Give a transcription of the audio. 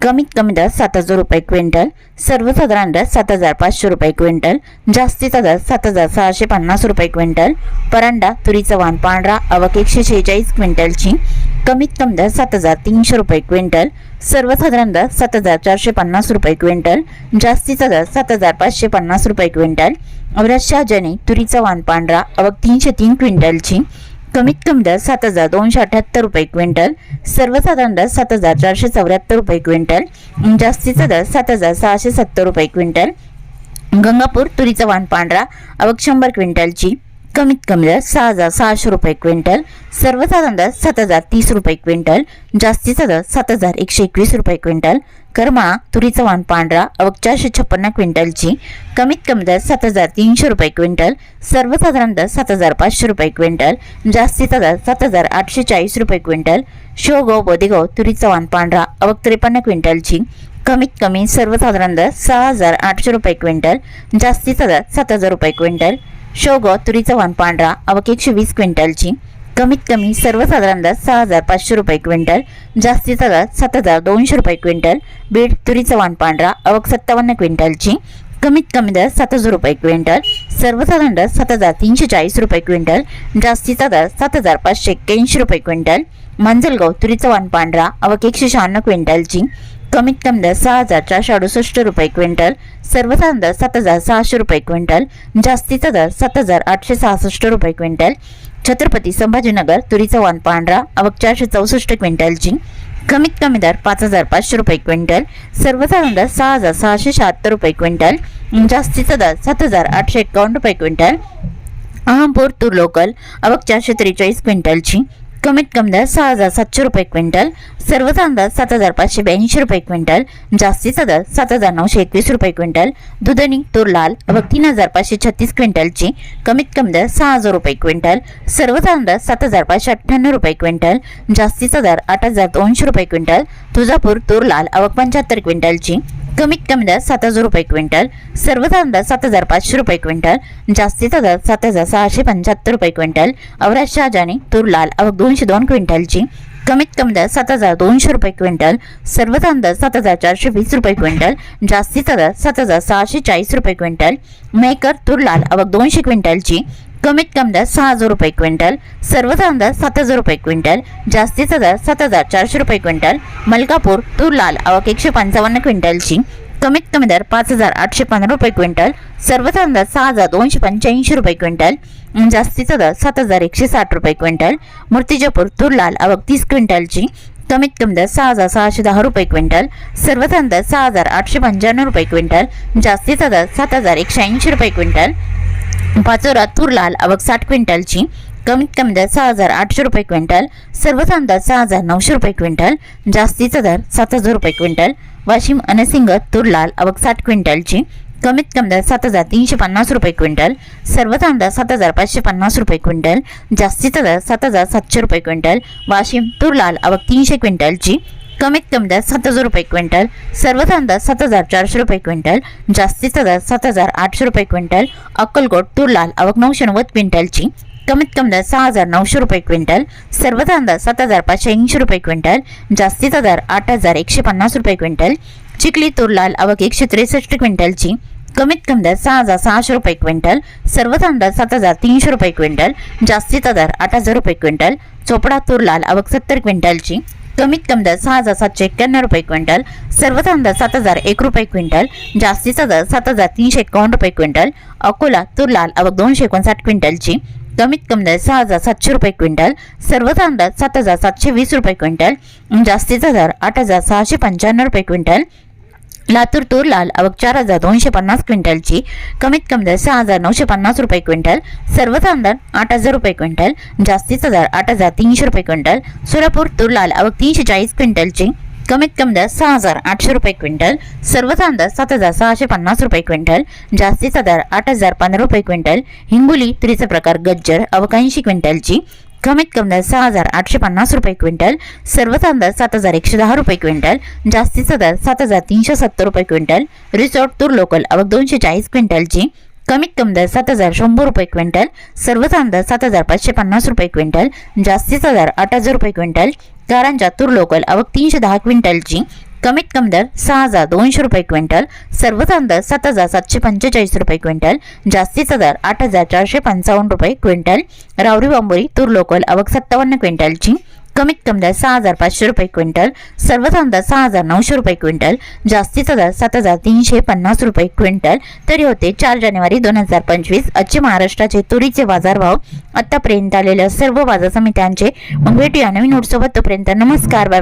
कमीत कमी दर सात हजार रुपये क्विंटल सर्वसाधारण दर सात हजार पाचशे रुपये क्विंटल जास्तीचा दर सात हजार सहाशे पन्नास रुपये क्विंटल परांडा तुरीचा वाण पांढरा अवक एकशे शेहेचाळीस क्विंटलची कमीत कमी दर सात हजार तीनशे रुपये क्विंटल सर्वसाधारण दर सात हजार चारशे पन्नास रुपये क्विंटल जास्तीचा दर सात हजार पाचशे पन्नास रुपये क्विंटल अवराज शहाजनी तुरीचा वाण पांढरा अवक तीनशे तीन क्विंटलची कमीत कमी दर सात हजार दोनशे अठ्याहत्तर रुपये क्विंटल सर्वसाधारण दर सात हजार चारशे चौऱ्याहत्तर रुपये क्विंटल जास्तीचा दर सात हजार सहाशे सत्तर रुपये क्विंटल गंगापूर तुरीचा वाण पांढरा अवक शंभर क्विंटलची. कमीत कमी दर सहा हजार सहाशे रुपये क्विंटल सर्वसाधारण दर सात हजार तीस रुपये क्विंटल जास्तीचा दर सात हजार एकशे एकवीस रुपये क्विंटल करमाळा तुरीचा वाण पांढरा अवक चारशे छप्पन्न क्विंटलची कमीत कमी दर सात हजार तीनशे रुपये क्विंटल सर्वसाधारण दर सात हजार पाचशे रुपये क्विंटल जास्तीचा दर सात हजार आठशे चाळीस रुपये क्विंटल शिवगाव बोदेगाव तुरीचा वाण पांढरा अवक त्रेपन्न क्विंटलची कमीत कमी सर्वसाधारण दर सहा हजार आठशे रुपये क्विंटल जास्तीचा दर सात हजार रुपये क्विंटल शोग तुरीचा वाण पांढरा अवक एकशे वीस क्विंटलची. कमीत कमी सर्वसाधारण दर सहा हजार पाचशे रुपये क्विंटल जास्तीचा दर सात हजार दोनशे रुपये क्विंटल बीड तुरीचा वाण पांढरा अवक सत्तावन्न क्विंटलची. कमीत कमी दर सात हजार रुपये क्विंटल सर्वसाधारण दर सात हजार तीनशे चाळीस रुपये क्विंटल जास्तीचा दर सात हजार पाचशे एक्क्याऐंशी रुपये क्विंटल. मंजलगाव तुरीचा वाण पांढरा अवक एकशे शहाण्णव क्विंटलची. कमीत कमी दर सहा हजार चारशे अडुसष्ट रुपये क्विंटल सर्वसाधारण दर सात हजार सहाशे रुपये क्विंटल जास्तीचा दर सात हजार आठशे सहासष्ट रुपये क्विंटल छत्रपती संभाजीनगर तुरीचा वाण पांढरा अवक चारशे चौसष्ट क्विंटलची कमीत कमी दर पाच हजार पाचशे रुपये क्विंटल सर्वसाधारण दर सहा हजार सहाशे शहात्तर रुपये क्विंटल जास्तीचा दर सात हजार आठशे एकावन्न रुपये क्विंटल अहमपूर तूर लोकल अवक चारशे त्रेचाळीस क्विंटलची कमीत कमी दर सहा हजार सातशे रुपये क्विंटल सर्वसाधारण दर सात हजार पाचशे ब्याऐंशी रुपये क्विंटल जास्तीचा दर सात हजार नऊशे एकवीस रुपये क्विंटल दुधनी तूर लाल तीन हजार पाचशे छत्तीस क्विंटलची कमीत कमी दर सहा हजार रुपये क्विंटल सर्वसाधारण दर सात हजार पाचशे अठ्ठ्याण्णव रुपये क्विंटल जास्तीचा दर आठ हजार दोनशे रुपये क्विंटल तुळजापूर तूर लाल अवक पंच्याहत्तर क्विंटलची कमीत कमी दर सात हजार रुपये क्विंटल सर्वसाधारण दर सात हजार पाचशे रुपये क्विंटल जास्तीचा दर सात हजार सहाशे पंच्याहत्तर रुपये क्विंटल अवराज शहाजानी तूर लाल दोनशे दोन क्विंटलची कमीत कमी दर सात हजार दोनशे रुपये क्विंटल सर्वसाधारण दर सात हजार चारशे वीस रुपये क्विंटल जास्तीचा दर सात हजार सहाशे चाळीस रुपये क्विंटल मेकर तूर लाल अवक दोनशे क्विंटलची कमीत कमी दर सहा हजार रुपये क्विंटल सर्वसाधारण दर सात हजार रुपये क्विंटल जास्तीचा दर सात हजार चारशे रुपये क्विंटल मलकापूर तूर लाल आवक एकशे पंचावन्न क्विंटलची कमीत कमी दर पाच हजार आठशे पंधरा रुपये क्विंटल सर्वसाधारण दर सहा हजार दोनशे पंच्याऐंशी रुपये क्विंटल जास्तीचा दर सात हजार एकशे साठ रुपये क्विंटल मूर्तिजापूर तूर लाल आवक तीस क्विंटलची कमीत कमी दर सहा हजार सहाशे दहा रुपये क्विंटल सर्वसाधारण दर सहा हजार आठशे पंच्याण्णव रुपये क्विंटल जास्तीचा दर सात हजार एकशे ऐंशी रुपये क्विंटल पाचोरा तूर लाल आवक साठ क्विंटलची. कमीत कमी दर सहा हजार आठशे रुपये क्विंटल. सर्वसाधारण दर सहा हजार नऊशे रुपये क्विंटल. जास्तीचा दर सात हजार रुपये क्विंटल. वाशिम अनसिंग तूर लाल आवक साठ क्विंटलची. कमीत कमी दर सात हजार तीनशे पन्नास रुपये क्विंटल. सर्वसाधारण दर सात हजार पाचशे पन्नास रुपये क्विंटल. जास्तीचा दर सात हजार सातशे रुपये क्विंटल. वाशिम तूर लाल आवक तीनशे क्विंटलची. कमीत कमी दर सात हजार रुपये क्विंटल सर्वसाधारण दर सात हजार चारशे रुपये क्विंटल जास्तीचा दर सात हजार आठशे रुपये क्विंटल अक्कलकोट तूर लाल अवक नऊशे नव्वद क्विंटलची कमीत कमी दर सहा हजार नऊशे रुपये क्विंटल सर्वसाधारण दर सात हजार पाचशे ऐंशी रुपये क्विंटल जास्तीचा दर आठ हजार एकशे पन्नास रुपये क्विंटल चिखली तूर लाल अवक एकशे त्रेसष्ट क्विंटलची कमीत कमी दर सहा हजार सहाशे रुपये क्विंटल सर्वसाधारण दर सात हजार तीनशे रुपये क्विंटल जास्तीचा दर आठ हजार रुपये क्विंटल चोपडा तूर लाल अवक सत्तर क्विंटलची कमीत कमी दर सहा हजार सातशे एक्क्याण्णव रुपये क्विंटल सर्वसाधारण दर सात हजार एक रुपये क्विंटल जास्तीचा दर सात हजार तीनशे एकावन्न रुपये क्विंटल अकोला तूर लाल दोनशे एकोणसाठ क्विंटलची कमीत कमी दर सहा हजार सातशे रुपये क्विंटल सर्वसाधारण दर सात हजार सातशे वीस रुपये क्विंटल जास्तीचा दर आठ हजार सहाशे पंच्याण्णव रुपये क्विंटल लातूर तूर लाल आवक चार हजार दोनशे पन्नास क्विंटलची कमीत कमी दर सहा हजार नऊशे पन्नास रुपये क्विंटल सर्वसाधारण दर आठ हजार रुपये क्विंटल जास्तीचा दर आठ हजार तीनशे रुपये क्विंटल सोलापूर तूर लाल आवक तीनशे चाळीस क्विंटलची कमीत कमी दर सहा हजार आठशे रुपये क्विंटल सर्वसाधारण दर सात हजार सहाशे पन्नास रुपये क्विंटल जास्तीचा दर आठ हजार पंधरा रुपये क्विंटल हिंगोली तुरीचा प्रकार गज्जर अवकाऐंशी क्विंटलची कमीत कमी दर सहा हजार आठशे पन्नास रुपये क्विंटल सर्वसाधारण दर सात हजार एकशे दहा रुपये क्विंटल जास्तीचा दर सात हजार तीनशे सत्तर रुपये क्विंटल रिसॉर्ट तूर लोकल आवक दोनशे चाळीस क्विंटलची कमीत कमी दर सात हजार शंभर रुपये क्विंटल सर्वसाधारण दर सात हजार पाचशे पन्नास रुपये क्विंटल जास्तीचा दर आठ हजार रुपये क्विंटल कारंजा तूर लोकल आवक तीनशे दहा क्विंटलची कमीत कमी दर सहा हजार दोनशे रुपये क्विंटल सर्वसाधारण दर सात हजार सातशे पंचेचाळीस रुपये क्विंटल जास्तीचा दर आठ हजार चारशे पंचावन्न रुपये क्विंटल रावरी बांबोरी तूर लोकल आवक सत्तावन्न क्विंटलची कमीत कमी दर सहा हजार पाचशे रुपये क्विंटल सर्वसाधारण दर सहा हजार नऊशे रुपये क्विंटल जास्तीचा दर सात हजार तीनशे पन्नास रुपये क्विंटल. तरी होते चार जानेवारी दोन हजार पंचवीस आजचे महाराष्ट्राचे तुरीचे बाजारभाव. आतापर्यंत आलेल्या सर्व बाजार समित्यांचे मग भेटूया नवीन नोटसोबत तोपर्यंत नमस्कार